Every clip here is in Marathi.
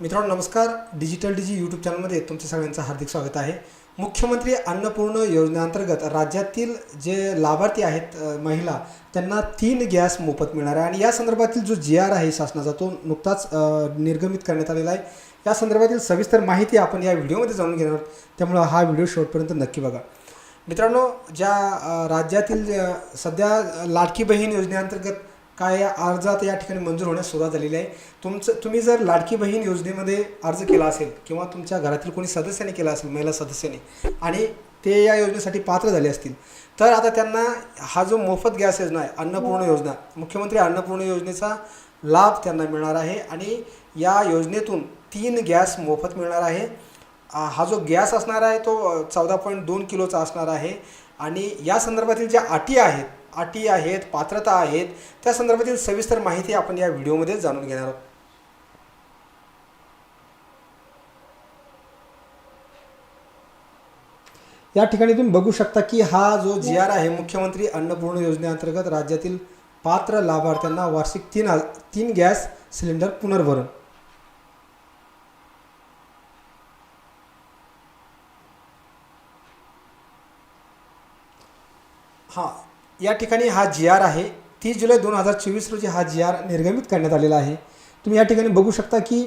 मित्रांनो नमस्कार. डिजिटल डिजी यूट्यूब चॅनलमध्ये तुमच्या सगळ्यांचं हार्दिक स्वागत आहे. मुख्यमंत्री अन्नपूर्ण योजनेअंतर्गत राज्यातील जे लाभार्थी आहेत महिला त्यांना तीन गॅस मोफत मिळणार आहे. आणि या संदर्भातील जो जी आर आहे शासनाचा तो नुकताच निर्गमित करण्यात आलेला आहे. या संदर्भातील सविस्तर माहिती आपण या व्हिडिओमध्ये जाणून घेणार आहोत. त्यामुळं हा व्हिडिओ शेवटपर्यंत नक्की बघा. मित्रांनो ज्या राज्यातील सध्या लाडकी बहीण योजनेअंतर्गत काय अर्ज आता या ठिकाणी मंजूर होण्यास सुरुवात झालेली आहे? तुमचं तुम्ही जर लाडकी बहीण योजनेमध्ये अर्ज केला असेल किंवा तुमच्या घरातील कोणी सदस्याने केला असेल महिला सदस्याने आणि ते या योजनेसाठी पात्र झाले असतील तर आता त्यांना हा जो मोफत गॅस योजना आहे अन्नपूर्ण योजना मुख्यमंत्री अन्नपूर्ण योजनेचा लाभ त्यांना मिळणार आहे आणि या योजनेतून तीन गॅस मोफत मिळणार आहे. हा जो गॅस असणार आहे तो चौदा पॉईंट दोन किलोचा असणार आहे आणि या संदर्भातील ज्या अटी आहेत अटी आहेत पात्रता आहेत त्या संदर्भातील सविस्तर माहिती आपण या व्हिडिओमध्ये जाणून घेणार आहोत. या ठिकाणी तुम्ही बघू शकता की हा जो जी आर आहे मुख्यमंत्री अन्नपूर्ण योजनेअंतर्गत राज्यातील पात्र लाभार्थ्यांना वार्षिक तीन तीन गॅस सिलेंडर पुनर्भरण. हां या ठिकाणी हा जी आर आहे. तीस जुलै दोन हजार चोवीस रोजी हा जी आर निर्गमित करण्यात आलेला आहे. तुम्ही या ठिकाणी बघू शकता की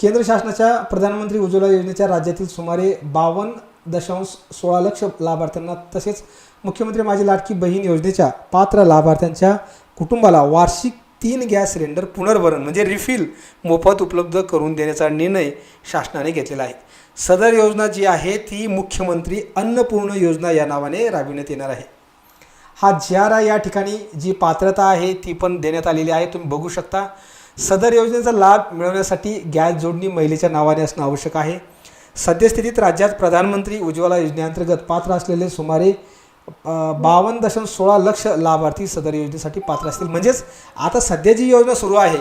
केंद्र शासनाच्या प्रधानमंत्री उज्ज्वला योजनेच्या राज्यातील सुमारे बावन्न दशांश सोळा लक्ष लाभार्थ्यांना तसेच मुख्यमंत्री माझी लाडकी बहीण योजनेच्या पात्र लाभार्थ्यांच्या कुटुंबाला वार्षिक तीन गॅस सिलेंडर पुनर्भरण म्हणजे रिफिल मोफत उपलब्ध करून देण्याचा निर्णय शासनाने घेतलेला आहे. सदर योजना जी आहे ती मुख्यमंत्री अन्नपूर्ण योजना या नावाने राबविण्यात येणार आहे. हा जी आर आय या ठिकाणी जी पात्रता आहे ती पण देण्यात आलेली आहे. तुम्ही बघू शकता सदर योजनेचा लाभ मिळवण्यासाठी गॅस जोडणी महिलेच्या नावाने असणं आवश्यक आहे. सद्यस्थितीत राज्यात प्रधानमंत्री उज्ज्वला योजनेअंतर्गत पात्र असलेले सुमारे बावन्न दशांश सोळा लक्ष लाभार्थी सदर योजनेसाठी पात्र असतील. म्हणजेच आता सध्या जी योजना सुरू आहे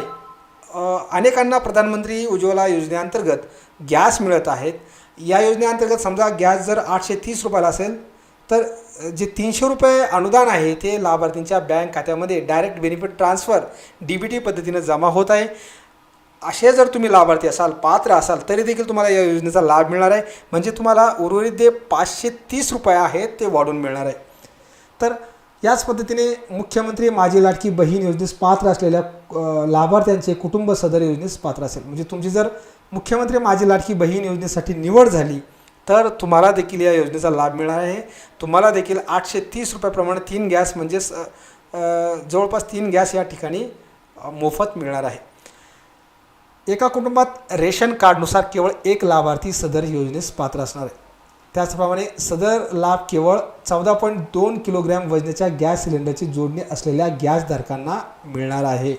अनेकांना प्रधानमंत्री उज्ज्वला योजनेअंतर्गत गॅस मिळत आहेत. या योजनेअंतर्गत समजा गॅस जर आठशे तीस रुपयाला असेल तर जे तीनशे रुपये अनुदान आहे ते लाभार्थींच्या बँक खात्यामध्ये direct benefit transfer D B T पद्धतीनं जमा होत आहे. असे जर तुम्ही लाभार्थी असाल पात्र असाल तरी देखील तुम्हाला या योजनेचा लाभ मिळणार आहे. म्हणजे तुम्हाला उर्वरित जे पाचशे तीस रुपये आहेत ते वाढून मिळणार आहे. तर याच पद्धतीने मुख्यमंत्री माझी लाडकी बहीण योजनेस पात्र असलेल्या लाभार्थ्यांचे कुटुंब सदर योजनेस पात्र असेल. म्हणजे तुमची जर मुख्यमंत्री माझी लाडकी बहीण योजनेसाठी निवड झाली तर तुम्हाला देखील या योजनेचा लाभ मिळणार आहे. तुम्हाला देखील आठशे तीस रुपयाप्रमाणे तीन गॅस म्हणजेच जवळपास तीन गॅस या ठिकाणी मोफत मिळणार आहे. एका कुटुंबात रेशन कार्डनुसार केवळ एक लाभार्थी सदर योजनेस पात्र असणार आहे. त्याचप्रमाणे सदर लाभ केवळ चौदा पॉईंट दोन किलोग्रॅम वजनाच्या गॅस सिलेंडरची जोडणी असलेल्या गॅसधारकांना मिळणार आहे.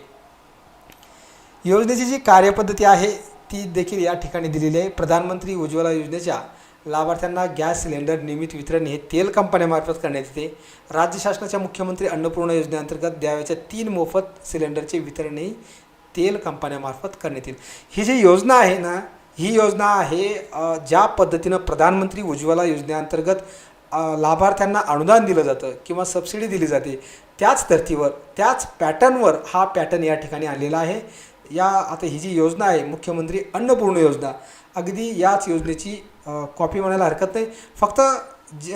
योजनेची जी कार्यपद्धती आहे ती देखील या ठिकाणी दिलेली आहे. प्रधानमंत्री उज्ज्वला योजनेच्या लाभार्थ्यांना गॅस सिलेंडर नियमित वितरण हे तेल कंपन्यामार्फत करण्यात येते. राज्य शासनाच्या मुख्यमंत्री अन्नपूर्ण योजनेअंतर्गत द्यावयाच्या तीन मोफत सिलेंडरचे वितरणही तेल कंपन्यामार्फत करण्यात येईल. ही जी योजना आहे ना ही योजना आहे ज्या पद्धतीनं प्रधानमंत्री उज्ज्वला योजनेअंतर्गत लाभार्थ्यांना अनुदान दिलं जातं किंवा सबसिडी दिली जाते त्याच धर्तीवर त्याच पॅटर्नवर हा पॅटर्न या ठिकाणी आलेला आहे. या आता ही जी योजना आहे मुख्यमंत्री अन्नपूर्ण योजना अगदी याच योजनेची कॉपी म्हणायला हरकत नाही. फक्त जे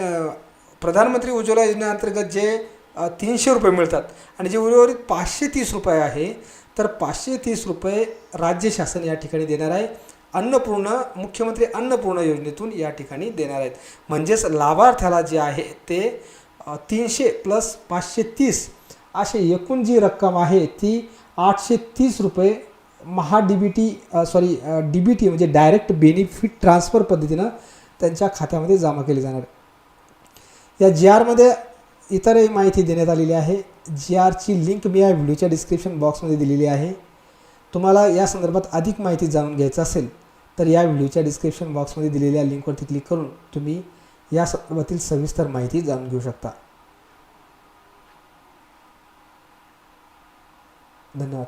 प्रधानमंत्री उज्ज्वला योजनेअंतर्गत जे तीनशे रुपये मिळतात आणि जे उर्वरित पाचशे तीस रुपये आहे तर पाचशे तीस रुपये राज्य शासन या ठिकाणी देणार आहे. अन्नपूर्ण मुख्यमंत्री अन्नपूर्ण योजनेतून या ठिकाणी देणार आहेत. म्हणजेच लाभार्थ्याला जे आहे ते तीनशे प्लस पाचशे तीस अशी एकूण जी रक्कम आहे ती आठशे तीस रुपये महा D B T sorry D B T म्हणजे डायरेक्ट बेनिफिट ट्रान्सफर पद्धतीनं त्यांच्या खात्यामध्ये जमा केली जाणार. या जी आरमध्ये इतरही माहिती देण्यात आलेली आहे. जी आरची लिंक मी या व्हिडिओच्या डिस्क्रिप्शन बॉक्समध्ये दिलेली आहे. तुम्हाला या संदर्भात अधिक माहिती जाणून घ्यायचं असेल तर या व्हिडिओच्या डिस्क्रिप्शन बॉक्समध्ये दिलेल्या लिंकवरती क्लिक करून तुम्ही या संदर्भातील सविस्तर माहिती जाणून घेऊ शकता. धन्यवाद.